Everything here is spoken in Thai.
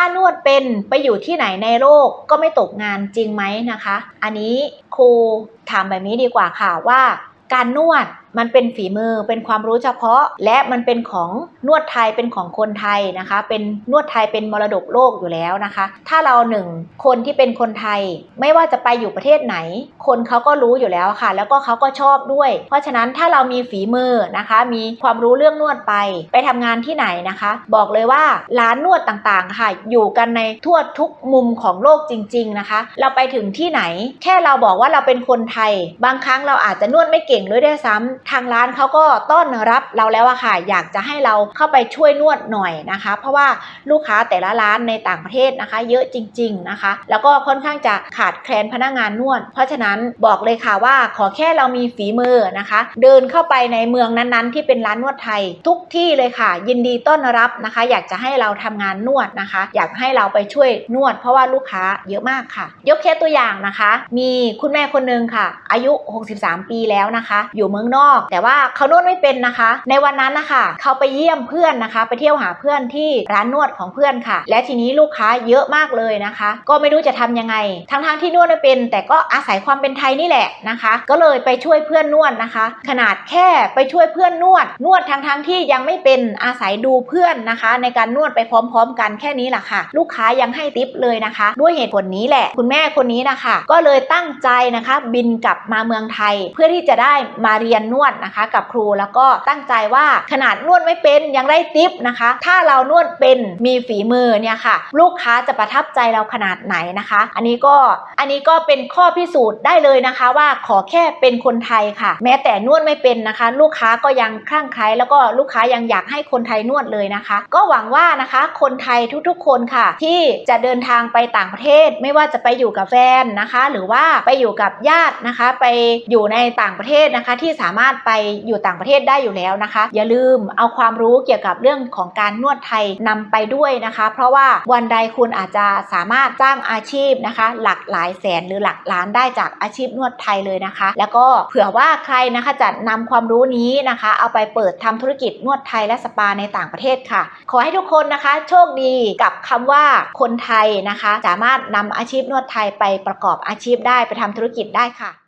ถ้านวดเป็นไปอยู่ที่ไหนในโลกก็ไม่ตกงานจริงไหมนะคะ อันนี้ครูถามแบบนี้ดีกว่าค่ะว่า การนวดมันเป็นฝีมือเป็นความรู้เฉพาะ และมันเป็นของนวดไทยเป็นของคนไทยนะคะ เป็นนวดไทยเป็นมรดกโลกอยู่แล้วนะคะ ถ้าเราหนึ่งคนที่เป็นคนไทย ไม่ว่าจะไปอยู่ประเทศไหน คนเขาก็รู้อยู่แล้วค่ะ แล้วก็เขาก็ชอบด้วย เพราะฉะนั้นถ้าเรามีฝีมือนะคะ มีความรู้เรื่องนวดไป ไปทำงานที่ไหนนะคะ บอกเลยว่าร้านนวดต่างๆ ค่ะ อยู่กันในทั่วทุกมุมของโลกจริง ๆนะคะ เราไปถึงที่ไหน แค่เราบอกว่าเราเป็นคนไทย บางครั้งเราอาจจะนวดไม่เก่งเลยด้วยซ้ำทางร้านเขาก็ต้อนรับเราแล้วอะค่ะ อยากจะให้เราเข้าไปช่วยนวดหน่อยนะคะ เพราะว่าลูกค้าแต่ละร้านในต่างประเทศนะคะ เยอะจริง ๆนะคะ แล้วก็ค่อนข้างจะขาดแคลนพนักงานนวด เพราะฉะนั้นบอกเลยค่ะว่าขอแค่เรามีฝีมือนะคะ เดินเข้าไปในเมืองนั้นๆ ที่เป็นร้านนวดไทย ทุกที่เลยค่ะ ยินดีต้อนรับนะคะ อยากจะให้เราทำงานนวดนะคะ อยากให้เราไปช่วยนวด เพราะว่าลูกค้าเยอะมากค่ะ ยกเคสตัวอย่างนะคะ มีคุณแม่คนหนึงค่ะ อายุ 63 ปีแล้วนะคะ อยู่เมืองนอกแต่ว่าเขานวดไม่เป็นนะคะ ในวันนั้นนะคะเขาไปเยี่ยมเพื่อนนะคะ ไปเที่ยวหาเพื่อนที่ร้านนวดของเพื่อนค่ะ และทีนี้ลูกค้าเยอะมากเลยนะคะ ก็ไม่รู้จะทำยังไง ทั้งๆที่นวดไม่เป็น แต่ก็อาศัยความเป็นไทยนี่แหละนะคะ ก็เลยไปช่วยเพื่อนนวดนะคะ ขนาดแค่ไปช่วยเพื่อนนวด นวดทั้งๆที่ยังไม่เป็นอาศัยดูเพื่อนนะคะ ในการนวดไปพร้อม ๆ กันแค่นี้แหละค่ะ ลูกค้ายังให้ติปเลยนะคะ ด้วยเหตุผลนี้แหละ คุณแม่คนนี้นะคะ ก็เลยตั้งใจนะคะ บินกลับมาเมืองไทย เพื่อที่จะได้มาเรียนนวดนะคะ กับครูแล้วก็ตั้งใจว่าขนาดนวดไม่เป็นยังได้ติปนะคะ ถ้าเรานวดเป็นมีฝีมือเนี่ยค่ะ ลูกค้าจะประทับใจเราขนาดไหนนะคะ อันนี้ก็อันนี้ก็เป็นข้อพิสูจน์ได้เลยนะคะ ว่าขอแค่เป็นคนไทยค่ะ แม้แต่นวดไม่เป็นนะคะ ลูกค้าก็ยังคลั่งไคล้แล้วก็ลูกค้ายังอยากให้คนไทยนวดเลยนะคะ ก็หวังว่านะคะคนไทยทุกๆ คนค่ะ ที่จะเดินทางไปต่างประเทศ ไม่ว่าจะไปอยู่กับแฟนนะคะ หรือว่าไปอยู่กับญาตินะคะ ไปอยู่ในต่างประเทศนะคะที่สามารถไปอยู่ต่างประเทศได้อยู่แล้วนะคะ อย่าลืมเอาความรู้เกี่ยวกับเรื่องของการนวดไทยนำไปด้วยนะคะ เพราะว่าวันใดคุณอาจจะสามารถสร้างอาชีพนะคะ หลักหลายแสนหรือหลักล้านได้จากอาชีพนวดไทยเลยนะคะ แล้วก็เผื่อว่าใครนะคะจะนำความรู้นี้นะคะ เอาไปเปิดทำธุรกิจนวดไทยและสปาในต่างประเทศค่ะ ขอให้ทุกคนนะคะ โชคดีกับคำว่าคนไทยนะคะ สามารถนำอาชีพนวดไทยไปประกอบอาชีพได้ไปทำธุรกิจได้ค่ะ